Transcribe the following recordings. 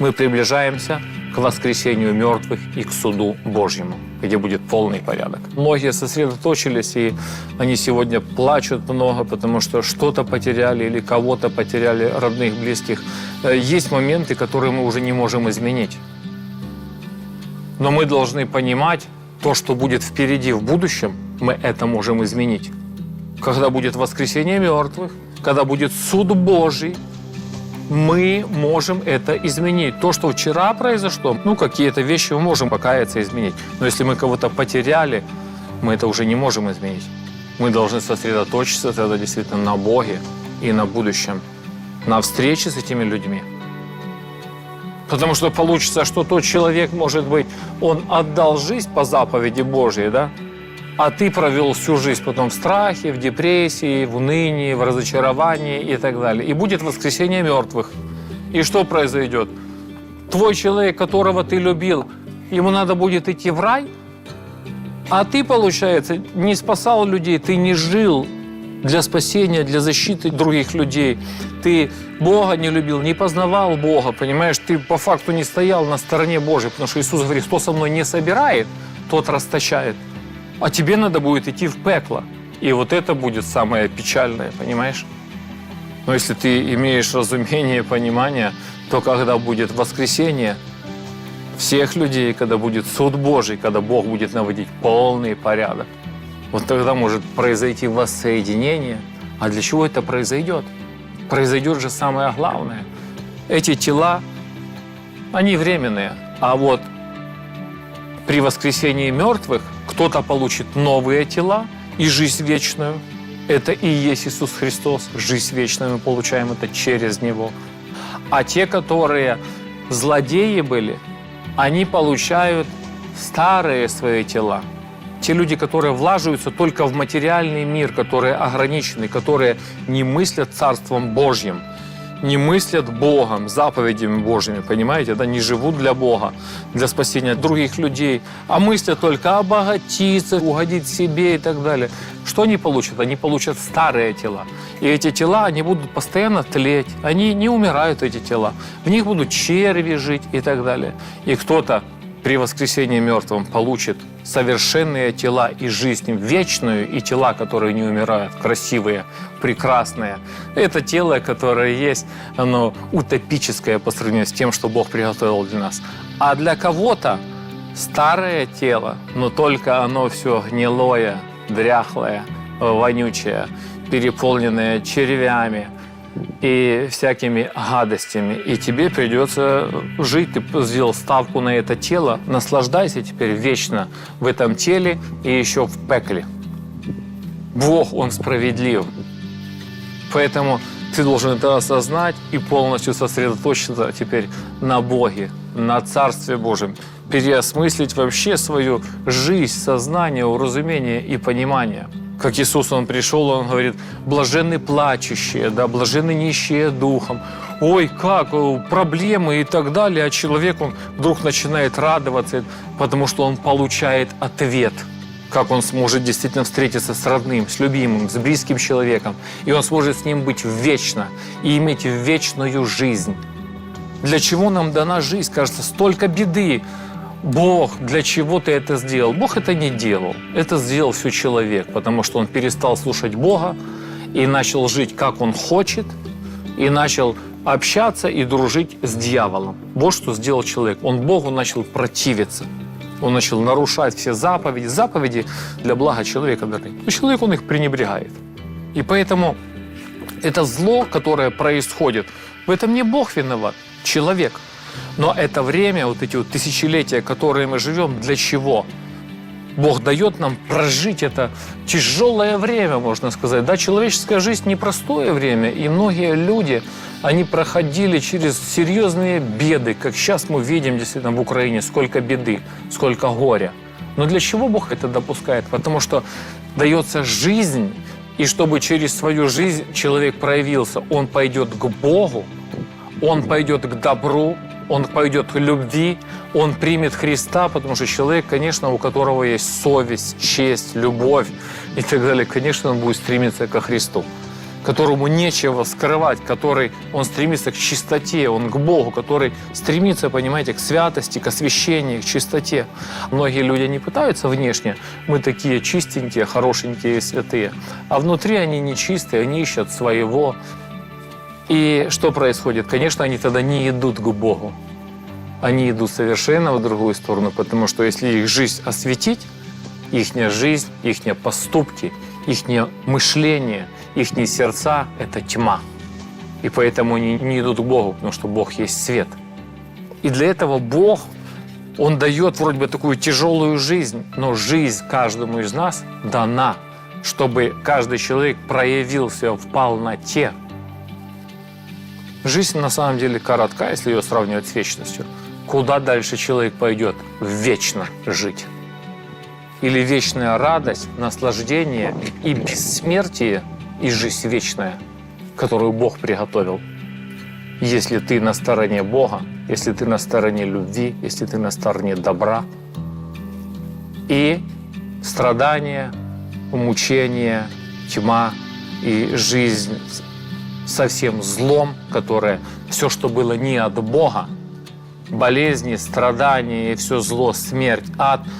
Мы приближаемся к воскресению мертвых и к суду Божьему, где будет полный порядок. Многие сосредоточились, и они сегодня плачут много, потому что что-то потеряли или кого-то потеряли, родных, близких. Э, Есть моменты, которые мы уже не можем изменить. Но мы должны понимать, то, что будет впереди в будущем, мы это можем изменить. Когда будет воскресение мертвых, когда будет суд Божий, мы можем это изменить. То, что вчера произошло, ну, какие-то вещи мы можем покаяться изменить. Но если мы кого-то потеряли, мы это уже не можем изменить. Мы должны сосредоточиться тогда действительно на Боге и на будущем, на встрече с этими людьми. Потому что получится, что тот человек, может быть, он отдал жизнь по заповеди Божьей, да? А ты провел всю жизнь потом в страхе, в депрессии, в унынии, в разочаровании и так далее. И будет воскресение мертвых. И что произойдет? Твой человек, которого ты любил, ему надо будет идти в рай, а ты, получается, не спасал людей, ты не жил для спасения, для защиты других людей. Ты Бога не любил, не познавал Бога, понимаешь? Ты по факту не стоял на стороне Божьей, потому что Иисус говорит, кто со мной не собирает, тот расточает. А тебе надо будет идти в пекло. И вот это будет самое печальное, понимаешь? Но если ты имеешь разумение, понимание, то когда будет воскресение всех людей, когда будет суд Божий, когда Бог будет наводить полный порядок, вот тогда может произойти воссоединение. А для чего это произойдет? Произойдет же самое главное. Эти тела, они временные. А вот при воскресении мертвых кто-то получит новые тела и жизнь вечную. Это и есть Иисус Христос. Жизнь вечную мы получаем это через Него. А те, которые злодеи были, они получают старые свои тела. Те люди, которые влаживаются только в материальный мир, которые ограничены, которые не мыслят Царством Божьим, не мыслят Богом, заповедями Божьими, понимаете? Да, не живут для Бога, для спасения других людей, а мыслят только обогатиться, угодить себе и так далее. Что они получат? Они получат старые тела. И эти тела, они будут постоянно тлеть. Они не умирают, эти тела. В них будут черви жить и так далее. И кто-то при воскресении мертвым получит совершенные тела и жизнь вечную, и тела, которые не умирают, красивые, прекрасные. Это тело, которое есть, оно утопическое по сравнению с тем, что Бог приготовил для нас. А для кого-то старое тело, но только оно все гнилое, дряхлое, вонючее, переполненное червями, и всякими гадостями. И тебе придется жить. Ты сделал ставку на это тело. Наслаждайся теперь вечно в этом теле и еще в пекле. Бог, Он справедлив. Поэтому ты должен это осознать и полностью сосредоточиться теперь на Боге, на Царстве Божьем. Переосмыслить вообще свою жизнь, сознание, уразумение и понимание – как Иисус, Он пришел, Он говорит, блаженны плачущие, да, блаженны нищие духом. Ой, как, э, проблемы и так далее. А человек, он вдруг начинает радоваться, потому что он получает ответ как он сможет действительно встретиться с родным, с любимым, с близким человеком. И он сможет с ним быть вечно и иметь вечную жизнь. Для чего нам дана жизнь? Кажется, столько беды. Бог, для чего ты это сделал? Бог это не делал. Это сделал все человек, потому что он перестал слушать Бога и начал жить, как он хочет, и начал общаться и дружить с дьяволом. Вот что сделал человек. Он Богу начал противиться. Он начал нарушать все заповеди. Заповеди для блага человека даны. Но человек, он их пренебрегает. И поэтому это зло, которое происходит, в этом не Бог виноват, человек – но это время, вот эти вот тысячелетия, которые мы живем, для чего? Бог дает нам прожить это тяжелое время, можно сказать. Да, человеческая жизнь непростое время, и многие люди, они проходили через серьезные беды, как сейчас мы видим действительно в Украине, сколько беды, сколько горя. Но для чего Бог это допускает? Потому что дается жизнь, и чтобы через свою жизнь человек проявился, он пойдет к Богу, он пойдет к добру, он пойдет к любви, он примет Христа, потому что человек, конечно, у которого есть совесть, честь, любовь и так далее, конечно, он будет стремиться ко Христу. которому нечего скрывать, который, он стремится к чистоте, он к Богу, который стремится, понимаете, к святости, к освящению, к чистоте. Многие люди не пытаются внешне, мы такие чистенькие, хорошенькие, святые, а внутри они нечистые, они ищут своего. И что происходит? Конечно, они тогда не идут к Богу. Они идут совершенно в другую сторону, потому что если их жизнь осветить, их жизнь, их поступки, их мышление, их сердца – это тьма. И поэтому они не идут к Богу, потому что Бог есть свет. И для этого Бог, Он дает вроде бы такую тяжелую жизнь, но жизнь каждому из нас дана, чтобы каждый человек проявился в полноте. Жизнь на самом деле коротка, если ее сравнивать с вечностью. Куда дальше человек пойдет? Вечно жить или вечная радость, наслаждение и бессмертие и жизнь вечная, которую Бог приготовил. Если ты на стороне Бога, если ты на стороне любви, если ты на стороне добра. И страдания, мучения, тьма и жизнь со всем злом, которое все, что было не от Бога, болезни, страдания и все зло, смерть, ад –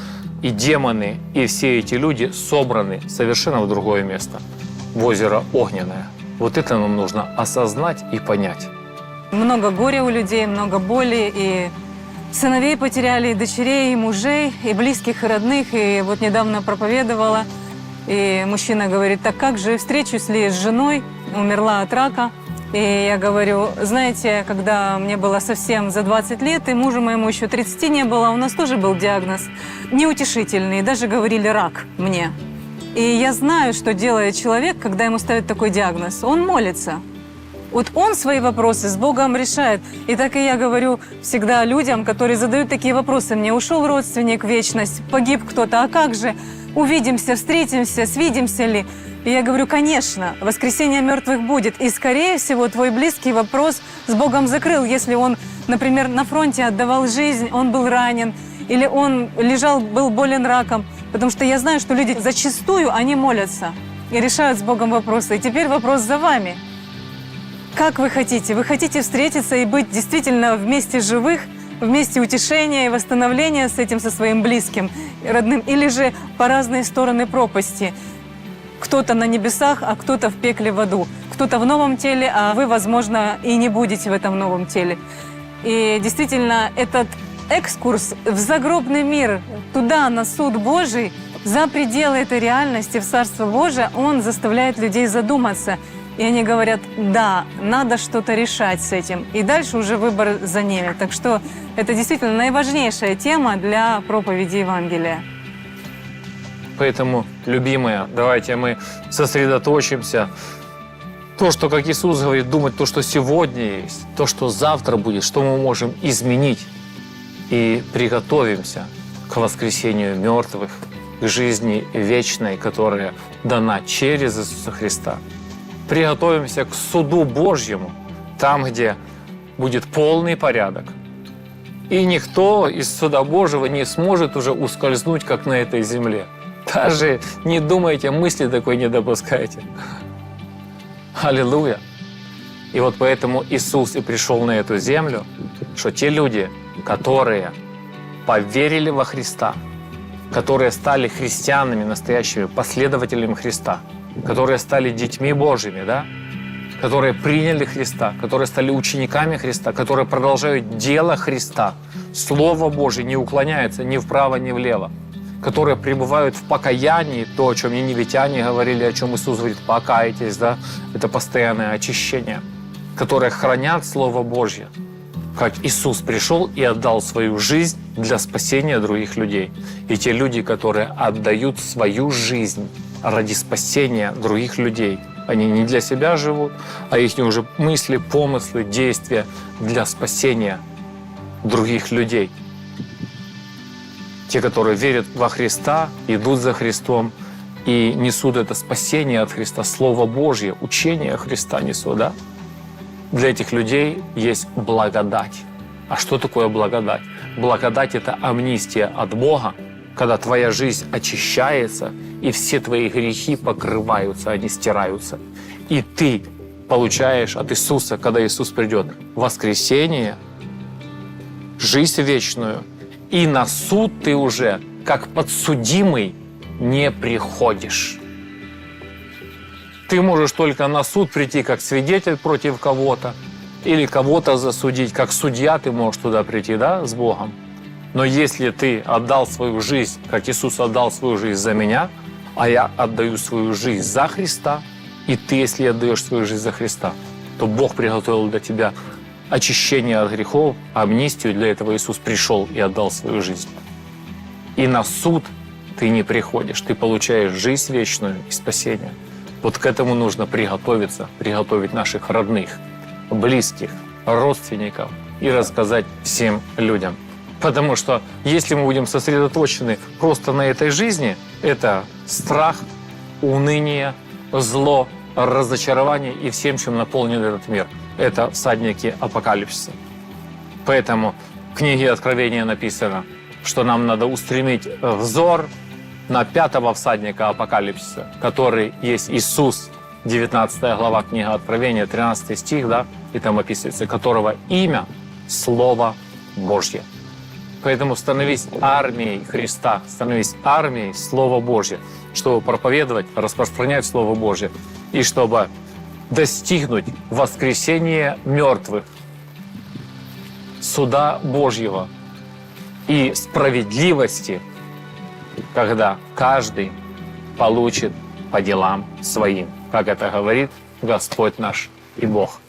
и демоны, и все эти люди собраны совершенно в другое место, в озеро Огненное. Вот это нам нужно осознать и понять. Много горя у людей, много боли, и сыновей потеряли, и дочерей, и мужей, и близких, и родных. И вот недавно проповедовала, и мужчина говорит, так как же встречусь ли с женой, умерла от рака – и я говорю, знаете, когда мне было совсем за 20 лет, и мужу моему еще 30 не было, у нас тоже был диагноз неутешительный, даже говорили рак мне. И я знаю, что делает человек, когда ему ставят такой диагноз. Он молится. Вот он свои вопросы с Богом решает. И так и я говорю всегда людям, которые задают такие вопросы. Мне ушел родственник в вечность, погиб кто-то, а как же? Увидимся, встретимся, свидимся ли? И я говорю, конечно, воскресение мертвых будет. И, скорее всего, твой близкий вопрос с Богом закрыл, если он, например, на фронте отдавал жизнь, он был ранен, или он лежал, был болен раком. Потому что я знаю, что люди зачастую, они молятся и решают с Богом вопросы. И теперь вопрос за вами. Как вы хотите? Вы хотите встретиться и быть действительно вместе живых, вместе утешения и восстановления с этим, со своим близким, родным, или же по разные стороны пропасти – кто-то на небесах, а кто-то в пекле в аду. Кто-то в новом теле, а вы, возможно, и не будете в этом новом теле. И действительно, этот экскурс в загробный мир, туда, на суд Божий, за пределы этой реальности, в Царство Божие, он заставляет людей задуматься. И они говорят, да, надо что-то решать с этим. И дальше уже выбор за ними. Так что это действительно наиважнейшая тема для проповеди Евангелия. Поэтому, любимые, давайте мы сосредоточимся. То, что, как Иисус говорит, думать то, что сегодня есть, то, что завтра будет, что мы можем изменить. И приготовимся к воскресению мертвых, к жизни вечной, которая дана через Иисуса Христа. Приготовимся к суду Божьему, там, где будет полный порядок. И никто из суда Божьего не сможет уже ускользнуть, как на этой земле. Даже не думайте, мысли такой не допускайте. Аллилуйя. И вот поэтому Иисус и пришел на эту землю, что те люди, которые поверили во Христа, которые стали христианами, настоящими последователями Христа, которые стали детьми Божьими, да, которые приняли Христа, которые стали учениками Христа, которые продолжают дело Христа, Слово Божье не уклоняется ни вправо, ни влево. Которые пребывают в покаянии, то, о чем ниневитяне говорили, о чем Иисус говорит, покайтесь, да, это постоянное очищение, которые хранят Слово Божье, как Иисус пришел и отдал свою жизнь для спасения других людей. И те люди, которые отдают свою жизнь ради спасения других людей, они не для себя живут, а их уже мысли, помыслы, действия для спасения других людей – те, которые верят во Христа, идут за Христом и несут это спасение от Христа, Слово Божье, учение Христа несут, да? Для этих людей есть благодать. А что такое благодать? Благодать – это амнистия от Бога, когда твоя жизнь очищается, и все твои грехи покрываются, они стираются. И ты получаешь от Иисуса, когда Иисус придет, воскресение, жизнь вечную. И на суд ты уже, как подсудимый, не приходишь. Ты можешь только на суд прийти как свидетель против кого-то или кого-то засудить. Как судья ты можешь туда прийти, да, с Богом. Но если ты отдал свою жизнь, как Иисус отдал свою жизнь за меня, а я отдаю свою жизнь за Христа, и ты, если отдаешь свою жизнь за Христа, то Бог приготовил для тебя очищение от грехов, амнистию. Для этого Иисус пришел и отдал свою жизнь. И на суд ты не приходишь, ты получаешь жизнь вечную и спасение. Вот к этому нужно приготовиться, приготовить наших родных, близких, родственников и рассказать всем людям. Потому что если мы будем сосредоточены просто на этой жизни, это страх, уныние, зло, разочарование и всем, чем наполнен этот мир. Это всадники апокалипсиса. Поэтому в книге Откровения написано, что нам надо устремить взор на пятого всадника апокалипсиса, который есть Иисус, 19 глава книга Откровения, 13 стих, да, и там описывается, которого имя – Слово Божье. Поэтому становись армией Христа, становись армией Слова Божье, чтобы проповедовать, распространять Слово Божье и чтобы достигнуть воскресения мертвых, суда Божьего и справедливости, когда каждый получит по делам своим, как это говорит Господь наш и Бог.